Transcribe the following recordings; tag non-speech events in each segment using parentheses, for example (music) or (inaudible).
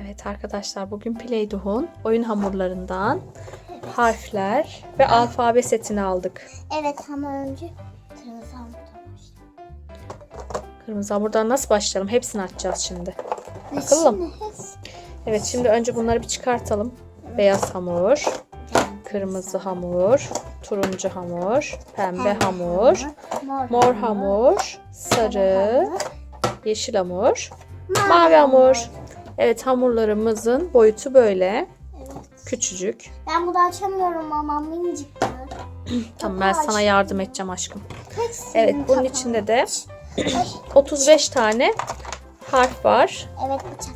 Evet arkadaşlar bugün Play-Doh'un oyun hamurlarından harfler ve alfabe setini aldık. Evet ama önce kırmızı hamurdan Kırmızı hamurdan nasıl başlayalım? Hepsini açacağız şimdi. Bakalım. şimdi hepsi- Evet şimdi önce bunları bir çıkartalım. Beyaz hamur, kırmızı hamur, turuncu hamur, pembe hamur, mor, mor hamur, sarı, hamur, yeşil hamur, mavi hamur. Evet hamurlarımızın boyutu böyle. Evet. Küçücük. Ben bunu açamıyorum ama minicik. (clears throat) Tamam ben sana yardım edeceğim aşkım. Hepsini Evet bunun tamam. içinde de Ay, 35 tane harf var. Evet bıçak.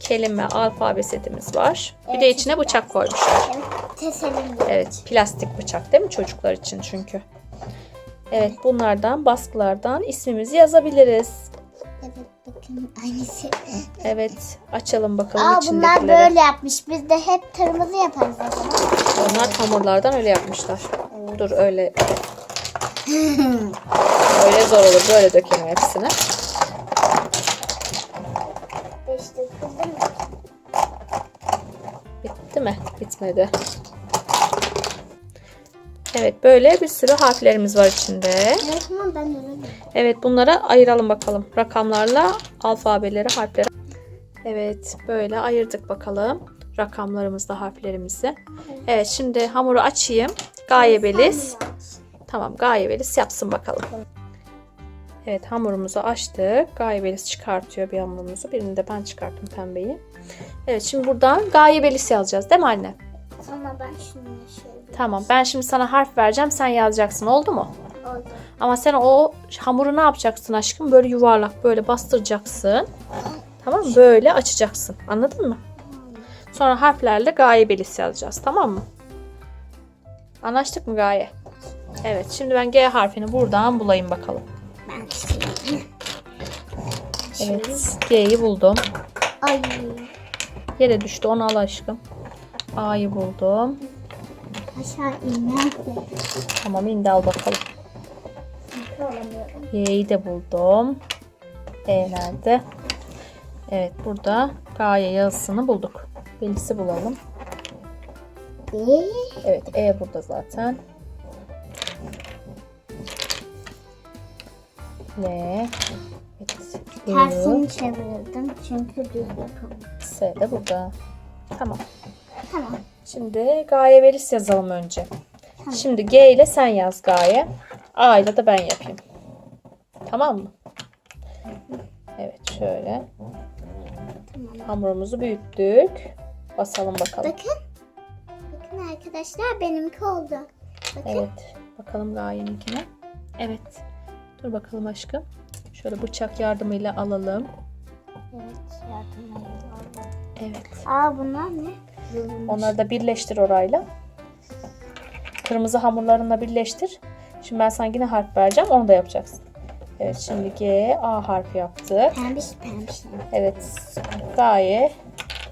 Kelime, alfabe setimiz var. Bir Evet, de içine bıçak koymuşlar. Evet teselim. Evet plastik bıçak değil mi çocuklar için çünkü. Evet bunlardan baskılardan ismimizi yazabiliriz. Evet bakın aynısı. Evet açalım bakalım Aa bunlar içindekileri. böyle yapmış. Biz de hep kırmızı yaparız o zaman. Onlar hamurlardan öyle yapmışlar. Dur öyle. öyle zor olur. Böyle dökelim hepsini. Kızım. Bitti mi? Bitmedi. Evet böyle bir sürü harflerimiz var içinde. Evet ama ben öyle. Evet bunlara ayıralım bakalım. Rakamlarla alfabeleri, harfleri. Evet böyle ayırdık bakalım. Rakamlarımızla harflerimizi. Evet şimdi hamuru açayım. Gayebelis. Tamam gayebelis yapsın bakalım. Evet hamurumuzu açtık. Gayebelis çıkartıyor bir hamurumuzu. Birini de ben çıkarttım pembeyi. Evet şimdi buradan gayebelis yazacağız değil mi anne? Ama ben şunu şöyle Tamam ben şimdi sana harf vereceğim sen yazacaksın oldu mu? oldu. Ama sen o hamuru ne yapacaksın aşkım? Böyle yuvarlak böyle bastıracaksın. Tamam mı? Böyle açacaksın. Anladın mı? Sonra harflerle gaye belisi yazacağız. Tamam mı? Anlaştık mı gaye? Evet. Şimdi ben G harfini buradan bulayım bakalım. Ben. Evet. G'yi buldum. Ay. Yere düştü. Onu al aşkım. A'yı buldum. Aşağı inme. Tamam indi al bakalım. Y'yi de buldum. E nerede? Evet burada gaye yazısını bulduk. Belisi bulalım. Bir. Evet E burada zaten. L. Evet. Tersini çevirdim çünkü düz yapalım. S de burada. Tamam. Tamam. Şimdi gaye veris yazalım önce. Şimdi G ile sen yaz gaye. A ile de ben yapayım. Tamam mı? Evet şöyle. Hamurumuzu büyüttük. Basalım bakalım. Bakın. Bakın arkadaşlar benimki oldu. Bakın. Evet. Bakalım gayeninkine. Evet. Dur bakalım aşkım. Şöyle bıçak yardımıyla alalım. Evet. Yardım oldu. Evet. Aa bunlar ne? Onları da birleştir orayla. Kırmızı hamurlarınla birleştir. Şimdi ben sana yine harf vereceğim. Onu da yapacaksın. Evet şimdi G, A harfi yaptık. Pembiş pembiş. Evet. Gaye.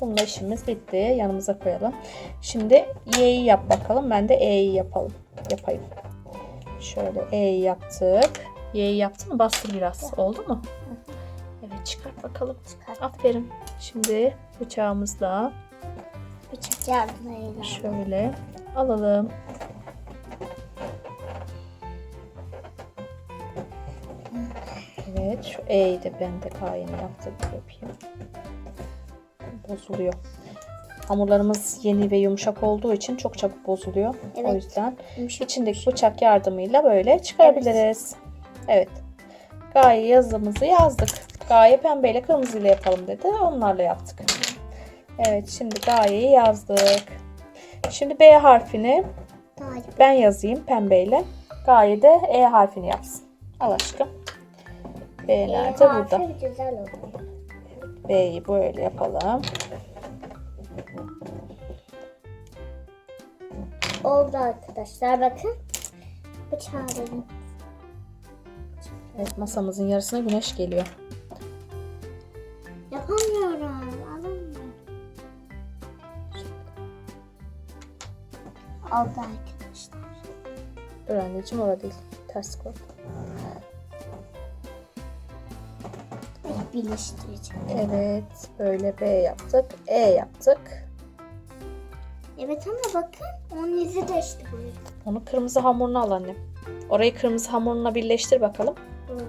Bununla işimiz bitti. Yanımıza koyalım. Şimdi Y'yi yap bakalım. Ben de E'yi yapalım. Yapayım. Şöyle E'yi yaptık. Y'yi yaptın mı? Bastır biraz. Oldu mu? Evet çıkart bakalım. Çıkart. Aferin. Şimdi bıçağımızla Bıçak yardımıyla. şöyle alalım. Evet şu E'yi de ben de kayını yaptık yapayım. Bozuluyor. Hamurlarımız yeni ve yumuşak olduğu için çok çabuk bozuluyor. O Evet. yüzden Yumuşak. içindeki bıçak yardımıyla böyle çıkarabiliriz. Evet. Gaye yazımızı yazdık. Gaye pembeyle kırmızıyla yapalım dedi. Onlarla yaptık. Evet şimdi gayeyi yazdık. Şimdi B harfini ben yazayım pembeyle. Gaye de E harfini yapsın. Al aşkım. B nerede? Burada. güzel oldu. B'yi böyle yapalım. Oldu arkadaşlar bakın. Bıçağı verin. Evet masamızın yarısına güneş geliyor. Oldu arkadaşlar. Dur anneciğim orada değil. Ters koy. birleştireceğim. Evet. Böyle B yaptık. E yaptık. Evet ama bakın onun izi de işte buraya. Onu kırmızı hamuruna al annem. Orayı kırmızı hamuruna birleştir bakalım. Böyle.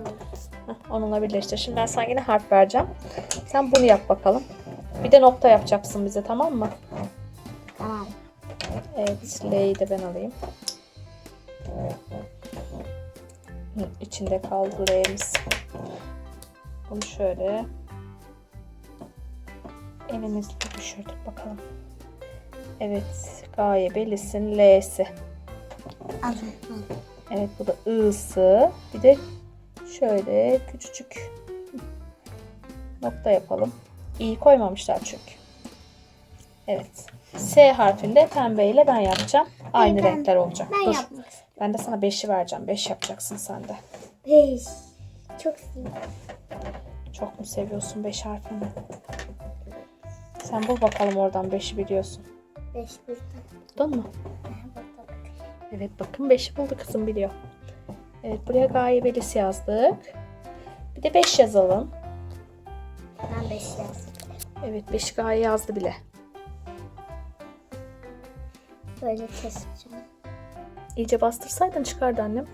Heh, onunla birleştir. Şimdi ben sana yine harf vereceğim. Sen bunu yap bakalım. Bir de nokta yapacaksın bize tamam mı? Evet. L'yi de ben alayım. İçinde kaldı L'miz. Bunu şöyle elimizle düşürdük bakalım. Evet. Gayebelisin L'si. Alın. Evet bu da ı'sı. Bir de şöyle küçücük nokta yapalım. İyi koymamışlar çünkü. Evet. S harfinde pembeyle ben yapacağım. Aynı ben- renkler olacak. Ben Dur. yapmak. Ben de sana 5'i vereceğim. 5 yapacaksın sen de. Beş. Çok seviyorum. Çok mu seviyorsun 5 harfini? Sen bul bakalım oradan 5'i biliyorsun. Beş burada. Buldun mu? Evet bakın 5'i buldu kızım biliyor. Evet buraya gayebelisi yazdık. Bir de 5 yazalım. Ben beş yazdım. Evet 5 gaye yazdı bile. Böyle keseceğim. İyice bastırsaydın çıkardı annem.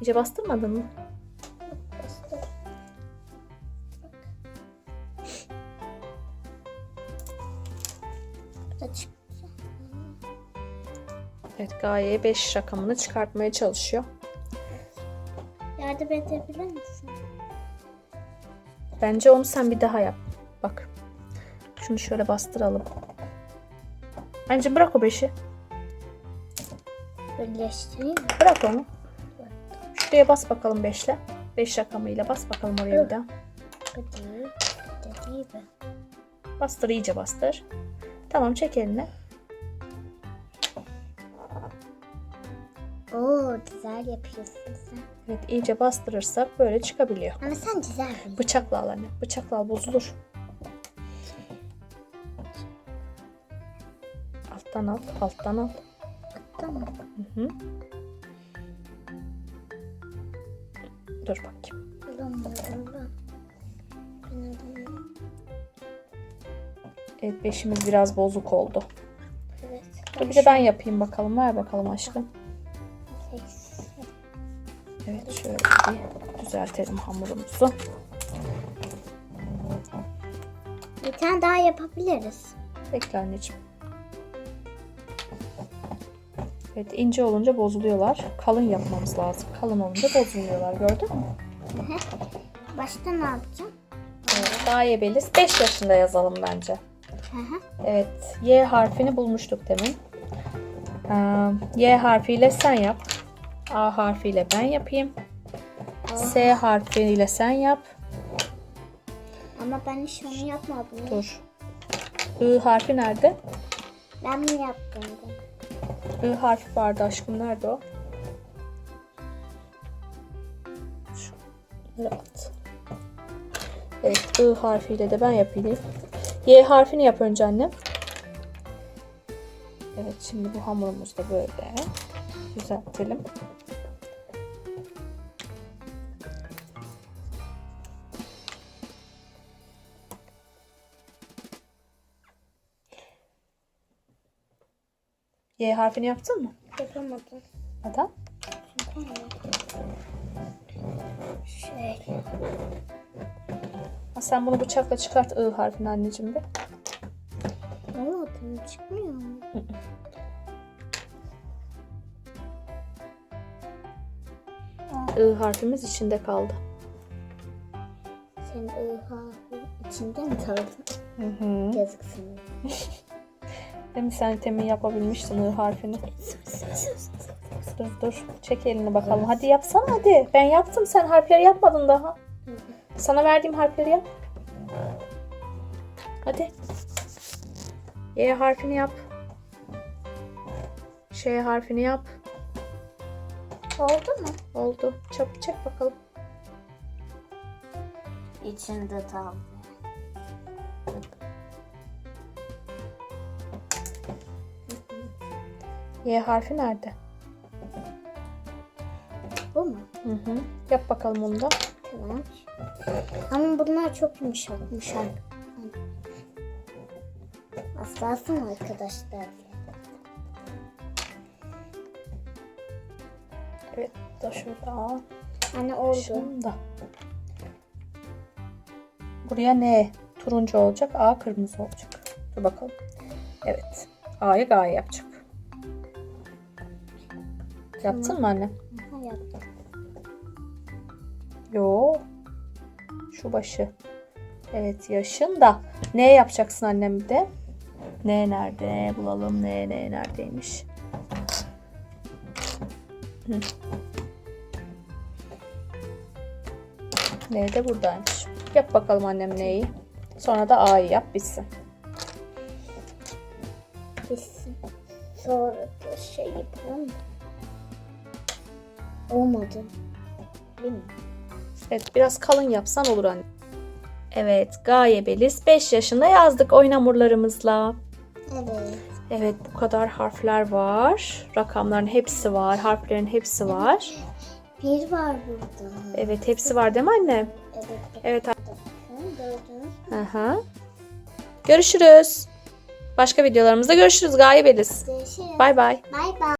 İyice bastırmadın mı? Bastır. Evet gayeye 5 rakamını çıkartmaya çalışıyor. Yardım edebilir misin? Bence onu sen bir daha yap. Bak. Şunu şöyle bastıralım. Bence bırak o 5'i. Birleştireyim? Bırak onu. Şuraya bas bakalım 5'le. 5 rakamıyla bas bakalım oraya bir daha. Bastır iyice bastır. Tamam çek eline. Oo güzel yapıyorsun sen. Evet iyice bastırırsak böyle çıkabiliyor. Ama sen güzel. Bıçakla al anne. Bıçakla al bozulur. Alttan al. Alttan al. Tamam. Hı hı. Dur bakayım. Evet beşimiz biraz bozuk oldu. Evet. Dur bir de ben yapayım bakalım. Ver bakalım aşkım. Evet şöyle bir düzeltelim hamurumuzu. Bir tane daha yapabiliriz. Bekle anneciğim. Evet ince olunca bozuluyorlar. Kalın yapmamız lazım. Kalın olunca bozuluyorlar. Gördün mü? Başta ne yapacağım? Evet, Gaye Beliz 5 yaşında yazalım bence. Evet. Y harfini bulmuştuk demin. Ee, y harfiyle sen yap. A harfiyle ben yapayım. S harfiyle sen yap. Ama ben hiç onu yapmadım. Dur. I harfi nerede? Ben mi yaptım? I harfi vardı aşkım. Nerede o? Şunları at. Evet. I harfiyle de ben yapayım. Y harfini yap önce annem. Evet. Şimdi bu hamurumuzu da böyle düzeltelim. Y harfini yaptın mı? Yapamadım. Neden? Şey. Ha, sen bunu bıçakla çıkart I harfini anneciğim bir. Olmadı çıkmıyor mu? I harfimiz içinde kaldı. Sen ıha içinde mi kaldın? Hı hı. Yazık sana. (laughs) Mi sen temin yapabilmiştin I harfini? Dur dur. Çek elini bakalım. Hadi yapsana hadi. Ben yaptım sen harfleri yapmadın daha. Sana verdiğim harfleri yap. Hadi. Y harfini yap. Ş harfini yap. Oldu mu? Oldu. Çabuk çek bakalım. İçinde kaldı. Y harfi nerede? Bu mu? Hı hı. Yap bakalım onu da. Tamam. Ama bunlar çok yumuşak yumuşak. Hassasım arkadaşlar. Evet. Da şurada. Hani oldu. Şunda. Buraya ne? Turuncu olacak. A kırmızı olacak. Dur bakalım. Evet. A'yı G'ye yapacak. Yaptın mı anne? Yaptım. Yo. Şu başı. Evet yaşın da. Ne yapacaksın annem bir de? Ne nerede? Bulalım ne ne neredeymiş. Hı. Ne de buradaymış. Yap bakalım annem neyi. Sonra da A'yı yap bitsin. Bitsin. Sonra da şey yapalım. Olmadı. Mi? Evet biraz kalın yapsan olur anne. Evet Gaye Beliz 5 yaşında yazdık oyun hamurlarımızla. Evet. Evet bu kadar harfler var. Rakamların hepsi var. Harflerin hepsi var. Bir var burada. Evet hepsi var değil mi anne? Evet. Evet. Aha. Görüşürüz. Başka videolarımızda görüşürüz Gaye Beliz. Görüşürüz. Bay bay. Bay bay.